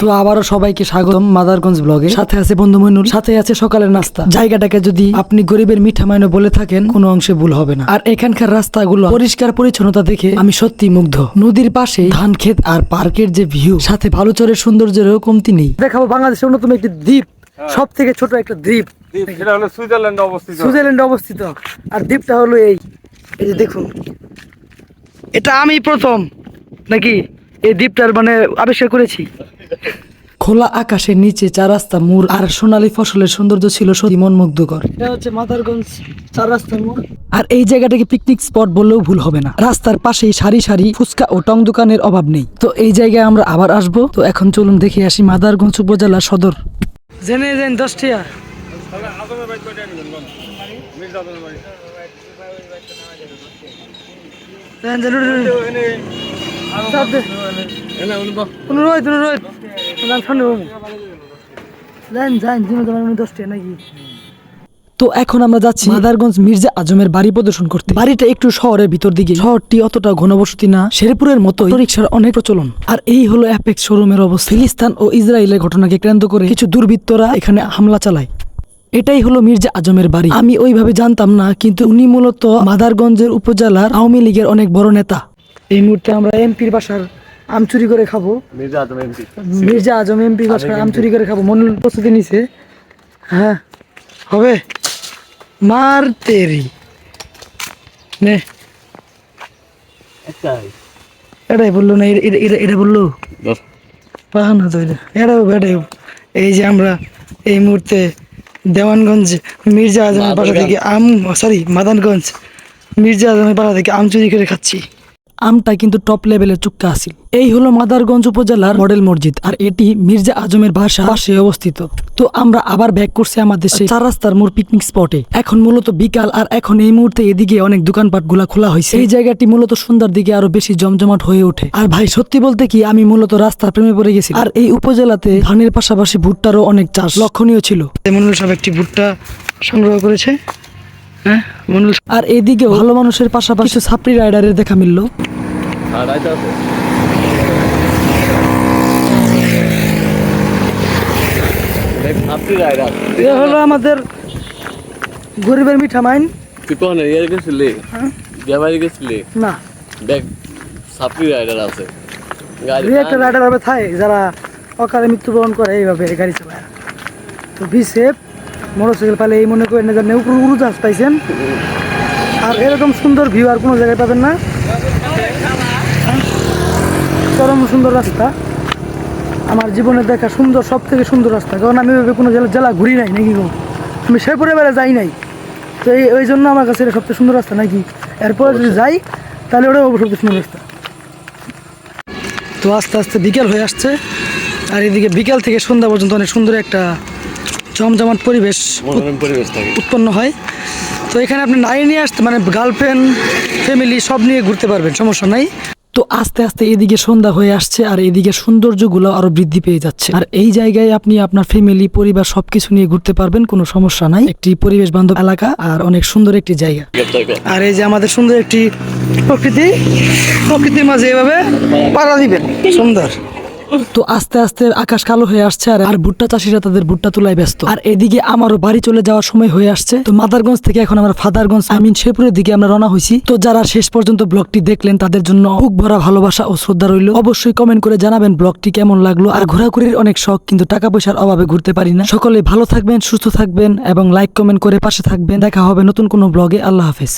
তো আবারও সবাইকে স্বাগতম মাদারগঞ্জ ব্লগে। সাথে আছে বন্ধু মইনুল। সাথে আছে সকালের নাস্তা। জায়গাটাকে যদি আপনি গরিবের মিঠা মাইনো বলে থাকেন কোনো অংশে ভুল হবে না। আর এখানকার রাস্তাগুলো পরিষ্কার পরিচ্ছন্নতা দেখে আমি সত্যি মুগ্ধ। নদীর পাশে ধান ক্ষেত আর পার্কের যে ভিউ সাথে ভালুচরের সৌন্দর্যেরও কমতি নেই। দেখাবো বাংলাদেশের অন্যতম একটি দ্বীপ সব থেকে ছোট একটা দ্বীপ সেটা হলো সুইজারল্যান্ডে অবস্থিত। সুইজারল্যান্ডে অবস্থিত। আর দ্বীপটা হলো এই এই যে দেখুন। এটা আমি প্রথম নাকি এই দ্বীপটার মানে আবিষ্কার করেছি? খোলা আকাশের নিচে চার রাস্তা মোড় আর সোনালী ফসলের সৌন্দর্য ছিল সত্যি মনমুগ্ধকর। এটা হচ্ছে মাদারগঞ্জ চার রাস্তার মোড়। আর এই জায়গাটাকে পিকনিক স্পট বললেও ভুল হবে না। রাস্তার পাশেই সারি সারি ফুচকা ও টং দোকানের অভাব নেই। তো এই জায়গায় আমরা আবার আসব। তো এখন চলুন দেখে আসি মাদারগঞ্জ উপজেলা সদর। জেনে জেন দশটিয়া। মির্জা সামনে যান তোমার নাকি? তো এখন আমরা যাচ্ছি মাদারগঞ্জ মির্জা আজমের বাড়ি প্রদর্শন করতে। বাড়িটা একটু শহরের ভিতর দিকে। শহরটি অতটা ঘনবসতি না। শেরপুরের মতো রিক্সার অনেক প্রচলন। আর এই হলো অ্যাপেক্স শোরুমের অবস্থা। ফিলিস্তান ও ইসরায়েলের ঘটনাকে কেন্দ্র করে কিছু দুর্বৃত্তরা এখানে হামলা চালায়। এটাই হলো মির্জা আজমের বাড়ি। আমি ওইভাবে জানতাম না কিন্তু উনি মূলত মাদারগঞ্জের উপজেলার আওয়ামী লীগের অনেক বড় নেতা। এই মুহূর্তে আমরা এমপির বাসার আম চুরি করে খাব। মির্জা আদম এমপি। মির্জা আজম এমপি বাসার আম চুরি করে খাব। মনুল প্রস্তুতি নিছে। হ্যাঁ হবে। মার তেরি। নে। এটাই। বলল না এটা- এটা- এটা এটা বলল? পাহা না তো এটা এটাও এটাই। এই যে আমরা এই মুহূর্তে দেওয়ানগঞ্জ মির্জা আজমের বাসা থেকে আম সরি মাদানগঞ্জ মির্জা আজমের বাসা থেকে আম চুরি করে খাচ্ছি। আমটা কিন্তু টপ লেভেলের চুক্কা আসিল এই হলো মাদারগঞ্জ উপজেলার মডেল মসজিদ, আর এটি মির্জা আজমের বাসা পাশে অবস্থিত। তো আমরা আবার ব্যাক করছি আমাদের সেই চার রাস্তার মোড় পিকনিক স্পটে এখন মূলত বিকাল, আর এখন এই মুহূর্তে এদিকে অনেক দোকানপাটগুলা খোলা হয়েছে এই জায়গাটি মূলত সন্ধ্যার দিকে আরও বেশি জমজমাট হয়ে ওঠে। আর ভাই, সত্যি বলতে কি, আমি মূলত রাস্তার প্রেমে পড়ে গেছি আর এই উপজেলাতে ধানের পাশাপাশি ভুট্টারও অনেক চাষ লক্ষণীয় ছিল। একটি ভুট্টা সংগ্রহ করেছে। আর এদিকে ভালো মানুষের পাশাপাশি কিছু ছাপড়ি রাইডারের দেখা মিললো। আর রাইতে আছে দেখ আপনি রাইডার এ হলো আমাদের গরিবের মিঠা মাইন। তুই কোন ইয়ার গেছিলি? হ্যাঁ? বিয়াবাড়ি গেছিলি? না। দেখ রাইডার আছে। গাড়ি একটা রাইডার হবে থাই যারা অকালে মৃত্যুবরণ করে এইভাবে গাড়ি চালায়। তো বি সেফ মোটরসাইকেল পালে এই মনে করেন যে উপর উড়ুজাহাজ পাইছেন। আর এরকম সুন্দর ভিউ আর কোনো জায়গায় পাবেন না। চরম সুন্দর রাস্তা। আমার জীবনে দেখা সুন্দর সব থেকে সুন্দর রাস্তা। কারণ আমি ওইভাবে কোনো জেলা জেলা ঘুরি নাই নাকি আমি শেরপুরে বেড়ে যাই নাই। তো এই ওই জন্য আমার কাছে এটা সবচেয়ে সুন্দর রাস্তা নাকি? এরপরে যদি যাই তাহলে ওটা সবচেয়ে সুন্দর রাস্তা। তো আস্তে আস্তে বিকেল হয়ে আসছে। আর এদিকে বিকেল থেকে সন্ধ্যা পর্যন্ত অনেক সুন্দর একটা জমজমাট পরিবেশ পরিবেশ উৎপন্ন হয়। তো এখানে আপনি নারী নিয়ে আসতে মানে গার্লফ্রেন্ড ফ্যামিলি সব নিয়ে ঘুরতে পারবেন সমস্যা নাই। তো আস্তে আস্তে এদিকে সন্ধ্যা হয়ে আসছে আর এদিকে সৌন্দর্যগুলো আরও বৃদ্ধি পেয়ে যাচ্ছে। আর এই জায়গায় আপনি আপনার ফ্যামিলি পরিবার সবকিছু নিয়ে ঘুরতে পারবেন কোনো সমস্যা নাই। একটি পরিবেশ বান্ধব এলাকা আর অনেক সুন্দর একটি জায়গা। আর এই যে আমাদের সুন্দর একটি প্রকৃতি প্রকৃতির মাঝে এভাবে পাড়া দিবেন। সুন্দর। তো আস্তে আস্তে আকাশ কালো হয়ে আসছে আর আর ভুট্টা চাষিরা তাদের ভুট্টা তোলায় ব্যস্ত। আর এদিকে আমারও বাড়ি চলে যাওয়ার সময় হয়ে আসছে। তো মাদারগঞ্জ থেকে এখন আমরা ফাদারগঞ্জ আমিন শেরপুরের দিকে আমরা রওনা হয়েছি তো যারা শেষ পর্যন্ত ব্লগটি দেখলেন, তাদের জন্য বুক ভরা ভালোবাসা ও শ্রদ্ধা রইল। অবশ্যই কমেন্ট করে জানাবেন ব্লগটি কেমন লাগল। আর ঘোরাঘুরির অনেক শখ, কিন্তু টাকা পয়সার অভাবে ঘুরতে পারি না। সকলে ভালো থাকবেন, সুস্থ থাকবেন এবং লাইক কমেন্ট করে পাশে থাকবেন। দেখা হবে নতুন কোনো ব্লগে। আল্লাহ হাফেজ।